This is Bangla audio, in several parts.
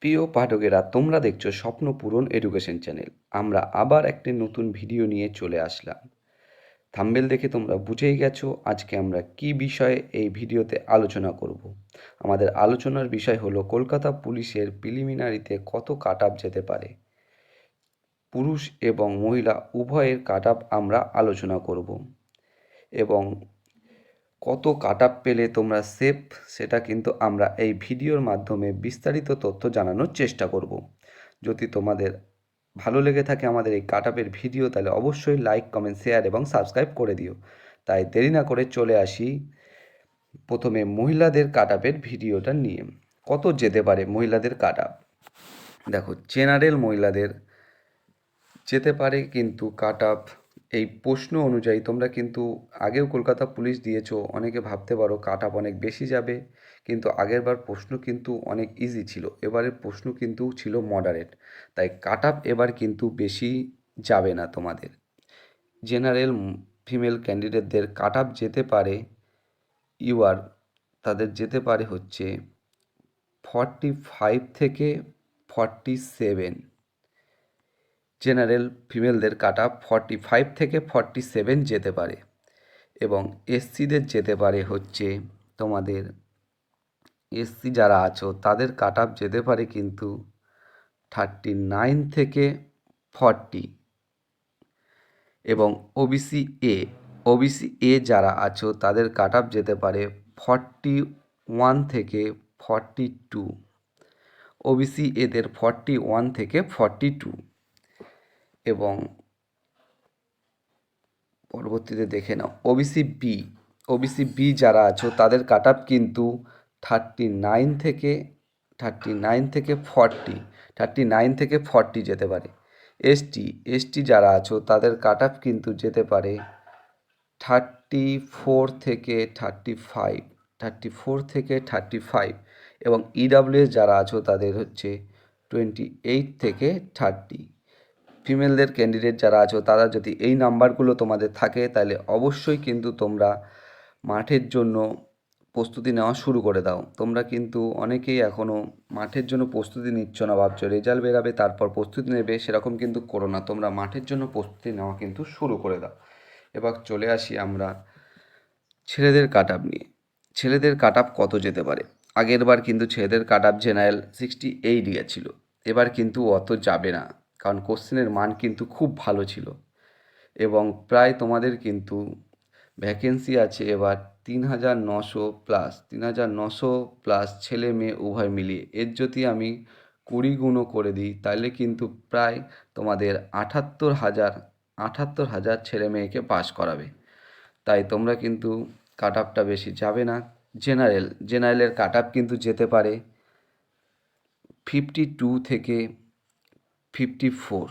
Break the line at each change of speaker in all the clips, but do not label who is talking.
প্রিয় পাঠকেরা, তোমরা দেখছ স্বপ্ন পূরণ এডুকেশন চ্যানেল। আমরা আবার একটি নতুন ভিডিও নিয়ে চলে আসলাম। থাম্বেল দেখে তোমরা বুঝেই গেছো আজকে আমরা কি বিষয়ে এই ভিডিওতে আলোচনা করব। আমাদের আলোচনার বিষয় হলো, কলকাতা পুলিশের প্রিলিমিনারিতে কত কাট যেতে পারে? পুরুষ এবং মহিলা, উভয়ের কাট আমরা আলোচনা করব। এবং কত কাট আপ পেলে তোমরা সেফ সেটা কিন্তু আমরা এই ভিডিওর মাধ্যমে বিস্তারিত তথ্য জানানোর চেষ্টা করব। যদি তোমাদের ভালো লেগে থাকে আমাদের এই কাট আপের ভিডিও, তাহলে অবশ্যই লাইক কমেন্ট শেয়ার এবং সাবস্ক্রাইব করে দিও। তাই দেরি না করে চলে আসি প্রথমে মহিলাদের কাট আপের ভিডিওটা নিয়ে। কত যেতে পারে মহিলাদের কাট? আপ দেখো জেনারেল মহিলাদের যেতে পারে কিন্তু কাট আপ এই প্রশ্ন অনুযায়ী তোমরা কিন্তু আগেও কলকাতা পুলিশ দিয়েছ, অনেকে ভাবতে পারো কাট আপ অনেক বেশি যাবে, কিন্তু আগেরবার প্রশ্ন কিন্তু অনেক ইজি ছিল। এবারের প্রশ্ন কিন্তু ছিল মডারেট তাই কাট আপ এবার কিন্তু বেশি যাবে না তোমাদের। জেনারেল ফিমেল ক্যান্ডিডেটদের কাট আপ যেতে পারে ইউআর তাদের যেতে পারে হচ্ছে ফর্টি ফাইভ থেকে ফর্টি সেভেন জেনারেল ফিমেলদের কাটা ফর্টি ফাইভ থেকে ফর্টি সেভেন যেতে পারে এবং এসসিদের যেতে পারে হচ্ছে তোমাদের এসসি যারা আছো তাদের কাট আপ যেতে পারে কিন্তু থার্টি নাইন থেকে ফর্টি এবং ওবিসি এ ওবিসি এ যারা আছো তাদের কাট আপ যেতে পারে ফর্টি ওয়ান থেকে ফর্টি টু, ওবিসি এদের ফর্টি ওয়ান থেকে ফর্টি টু। এবং পরবর্তীতে দেখে নাও। ওবিসি বি ওবিসি বি যারা আছো, তাদের কাট আপ কিন্তু থার্টি নাইন থেকে থার্টি নাইন থেকে ফর্টি থার্টি নাইন থেকে ফর্টি যেতে পারে। এসটি এসটি যারা আছো, তাদের কাট আপ কিন্তু যেতে পারে থার্টি ফোর থেকে থার্টি ফাইভ থার্টি ফোর থেকে থার্টি ফাইভ এবং ইডাব্লিউএস যারা আছো, তাদের হচ্ছে টোয়েন্টি এইট থেকে থার্টি ফিমেলদের ক্যান্ডিডেট যারা আছো, তারা যদি এই নাম্বারগুলো তোমাদের থাকে, তাহলে অবশ্যই কিন্তু তোমরা মাঠের জন্য প্রস্তুতি নেওয়া শুরু করে দাও। তোমরা কিন্তু অনেকেই এখনও মাঠের জন্য প্রস্তুতি নিচ্ছ না, ভাবছ রেজাল্ট বেরাবে, তারপর প্রস্তুতি নেবে, সেরকম কিন্তু করো না। তোমরা মাঠের জন্য প্রস্তুতি নেওয়া কিন্তু শুরু করে দাও। এবার চলে আসি আমরা ছেলেদের কাট আপ নিয়ে। ছেলেদের কাট আপ কত যেতে পারে? আগের বার কিন্তু ছেলেদের cut up general sixty eight গিয়েছিল এবার কিন্তু অত যাবে না। কারণ কোশ্চেনের মান কিন্তু খুব ভালো ছিল। এবং প্রায় তোমাদের কিন্তু ভ্যাকেন্সি আছে এবার তিন হাজার নশো প্লাস তিন হাজার নশো প্লাস ছেলে মেয়ে উভয় মিলিয়ে। এর যদি আমি কুড়ি গুণও করে দিই, তাহলে কিন্তু প্রায় তোমাদের আটাত্তর হাজার আটাত্তর হাজার ছেলে মেয়েকে পাস করাবে। তাই তোমরা কিন্তু কাট আপটা বেশি যাবে না। জেনারেল জেনারেলের কাট আপ কিন্তু যেতে পারে। ফিফটি টু থেকে ফিফটি ফোর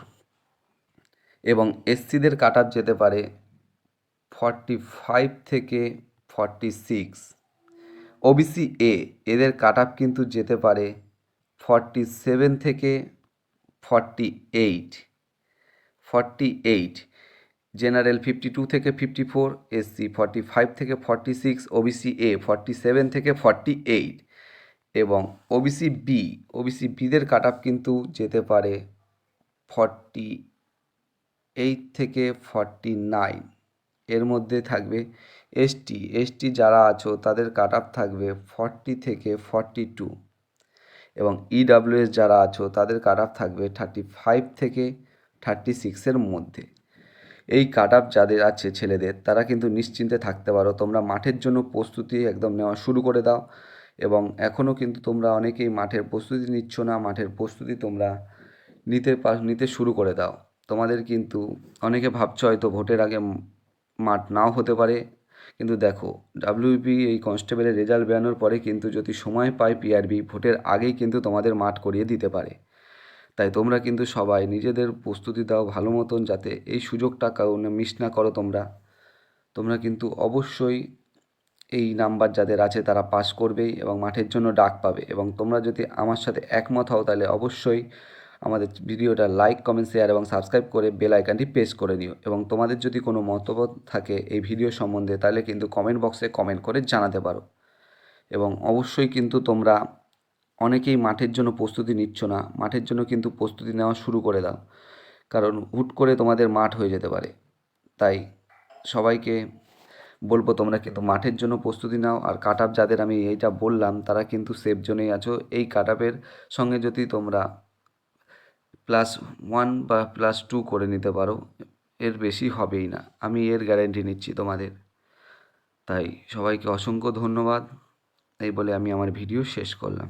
এবং এসসিদের কাট যেতে পারে ফর্টি ফাইভ থেকে ফর্টি সিক্স। ওবিসি এ, এদের কাট আপ কিন্তু যেতে পারে ফর্টি সেভেন থেকে forty eight. Forty eight, general fifty two থেকে fifty four, SC forty five থেকে forty six, OBC A forty seven থেকে ফর্টি এইট এবং ওবিসি বি, ওবিসি বিদের কাট আপ কিন্তু যেতে পারে ফর্টি এইট থেকে ফর্টি নাইন এর মধ্যে থাকবে এসটি এসটি যারা আছো তাদের কাট আপ থাকবে ফর্টি থেকে ফর্টি টু এবং ইডাব্লিউএস যারা আছো তাদের কাট আপ থাকবে থার্টি ফাইভ থেকে থার্টি সিক্সের মধ্যে। এই কাট আপ যাদের আছে ছেলেদের, তারা কিন্তু নিশ্চিন্তে থাকতে পারো। তোমরা মাঠের জন্য প্রস্তুতি একদম নেওয়া শুরু করে দাও এবং এখনও কিন্তু তোমরা অনেকেই মাঠের প্রস্তুতি নিচ্ছ না, মাঠের প্রস্তুতি তোমরা নিতে পা, নিতে শুরু করে দাও। তোমাদের কিন্তু অনেকে ভাবছ হয়তো ভোটের আগে মাঠ নাও হতে পারে। কিন্তু দেখো ডাব্লিউপি এই কনস্টেবলের রেজাল্ট বেরানোর পরে কিন্তু যদি সময় পায় পিআরবি ভোটের আগেই কিন্তু তোমাদের মাঠ করিয়ে দিতে পারে। তাই তোমরা কিন্তু সবাই নিজেদের প্রস্তুতি দাও ভালো মতন যাতে এই সুযোগটা কারণ মিস না করো তোমরা। তোমরা কিন্তু অবশ্যই এই নাম্বার যাদের আছে তারা পাস করবেই এবং মাঠের জন্য ডাক পাবে। এবং তোমরা যদি আমার সাথে একমত হও তাহলে অবশ্যই আমাদের ভিডিওটা লাইক কমেন্ট শেয়ার এবং সাবস্ক্রাইব করে বেল আইকনটি প্রেস করে নিও। এবং তোমাদের যদি কোনো মন্তব্য থাকে এই ভিডিও সম্বন্ধে, তাহলে কিন্তু কমেন্ট বক্সে কমেন্ট করে জানাতে পারো। এবং অবশ্যই কিন্তু তোমরা অনেকেই মাঠের জন্য প্রস্তুতি নিচ্ছ না, মাঠের জন্য কিন্তু প্রস্তুতি নেওয়া শুরু করে দাও। কারণ হুট করে তোমাদের মাঠ হয়ে যেতে পারে। তাই সবাইকে বলব তোমরা কিন্তু মাঠের জন্য প্রস্তুতি নাও। আর কাট যাদের আমি এইটা বললাম, তারা কিন্তু সেফ জোনেই আছো। এই কাট সঙ্গে যদি তোমরা প্লাস ওয়ান বা প্লাস টু করে নিতে পারো। এর বেশি হবেই না। আমি এর গ্যারেন্টি নিচ্ছি তোমাদের। তাই সবাইকে অসংখ্য ধন্যবাদ। এই বলে আমি আমার ভিডিও শেষ করলাম।